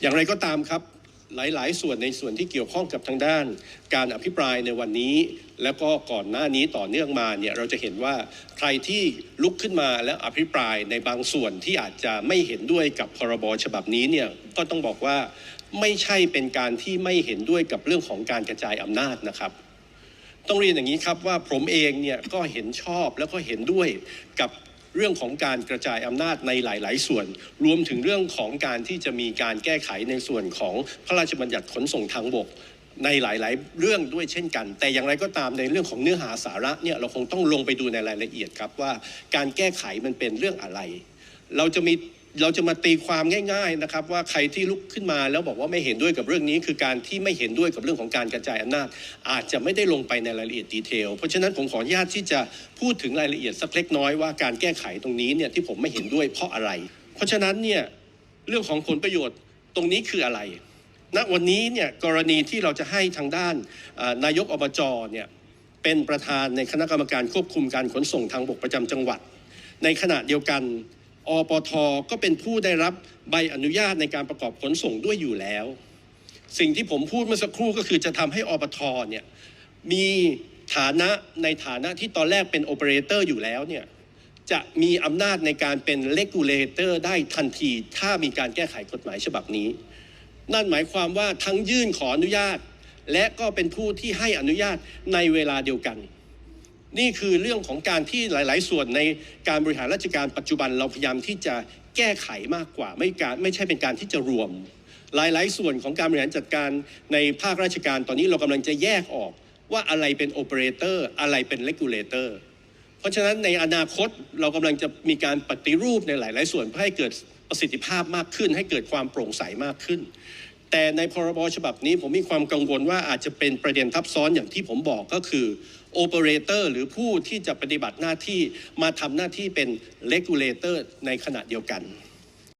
อย่างไรก็ตามครับหลาย ๆ ส่วนในส่วนที่เกี่ยวข้องกับทางด้าน การอภิปรายในวันนี้ แล้วก็ก่อนหน้านี้ต่อเนื่องมาเนี่ยเราจะเห็นว่าใครที่ลุกขึ้นมาและอภิปรายในบางส่วนที่อาจจะไม่เห็นด้วยกับพรบฉบับนี้เนี่ยก็ต้องบอกว่าไม่ใช่เป็นการที่ไม่เห็นด้วยกับเรื่องของการกระจายอำนาจนะครับ ต้องเรียนอย่างนี้ครับว่าผมเองเนี่ยก็เห็นชอบแล้วก็เห็นด้วยกับ เรื่องของการกระจายอำนาจในหลาย ๆ ส่วน รวมถึงเรื่องของการที่จะมีการแก้ไขในส่วนของพระราชบัญญัติขนส่งทางบกในหลาย ๆ เรื่องด้วยเช่นกัน แต่อย่างไรก็ตามในเรื่องของเนื้อหาสาระเนี่ยเราคงต้องลงไปดูในรายละเอียดครับว่าการแก้ไขมันเป็นเรื่องอะไร เราจะมี เราจะมาตีความง่าย ๆนะครับ ว่าใครที่ลุกขึ้นมาแล้วบอกว่าไม่เห็นด้วยกับเรื่องนี้ คือการที่ไม่เห็นด้วยกับเรื่องของการกระจายอำนาจ อาจจะไม่ได้ลงไปในรายละเอียดดีเทลเพราะฉะนั้นผมขออนุญาตที่จะพูดถึงรายละเอียดสักเล็กน้อยว่าการแก้ไขตรงนี้เนี่ยที่ผมไม่เห็นด้วยเพราะอะไร เพราะฉะนั้นเนี่ยเรื่องของผลประโยชน์ตรงนี้คืออะไรณวันนี้เนี่ยกรณีที่เราจะให้ทางด้านนายกอบจเนี่ยเป็นประธานในคณะกรรมการควบคุมการขนส่งทางบกประจำจังหวัด ในขณะเดียวกัน อปทก็เป็นผู้ได้รับใบอนุญาตในการประกอบขนส่งด้วยอยู่แล้ว สิ่งที่ผมพูดเมื่อสักครู่ก็คือจะทำให้อปทเนี่ยมีฐานะในฐานะที่ตอนแรกเป็นโอเปอเรเตอร์อยู่แล้วเนี่ยจะมีอำนาจในการเป็นเลกูเลเตอร์ได้ทันทีถ้ามีการแก้ไขกฎหมายฉบับนี้ นั่นหมายความว่าทั้งยื่นขออนุญาต และก็เป็นผู้ที่ให้อนุญาตในเวลาเดียวกัน นี่คือเรื่องของการที่หลาย ๆ ส่วนในการบริหารราชการปัจจุบันเราพยายามที่จะแก้ไขมากกว่า ไม่การไม่ใช่เป็นการที่จะรวม หลาย ๆ ส่วนของการบริหารจัดการในภาคราชการตอนนี้เรากำลังจะแยกออกว่าอะไรเป็นโอเปอเรเตอร์อะไรเป็นเลกูเลเตอร์เพราะฉะนั้นในอนาคตเรากำลังจะมีการปฏิรูปในหลาย ๆ ส่วนเพื่อให้เกิดประสิทธิภาพมากขึ้น ให้เกิดความโปร่งใสมากขึ้น แต่ในพรบฉบับนี้ผมมีความกังวลว่าอาจจะเป็นประเด็นทับซ้อนอย่างที่ผมบอกก็คือโอเปอเรเตอร์หรือผู้ที่จะปฏิบัติหน้าที่มาทำหน้าที่เป็นเลกูเลเตอร์ในขณะเดียวกัน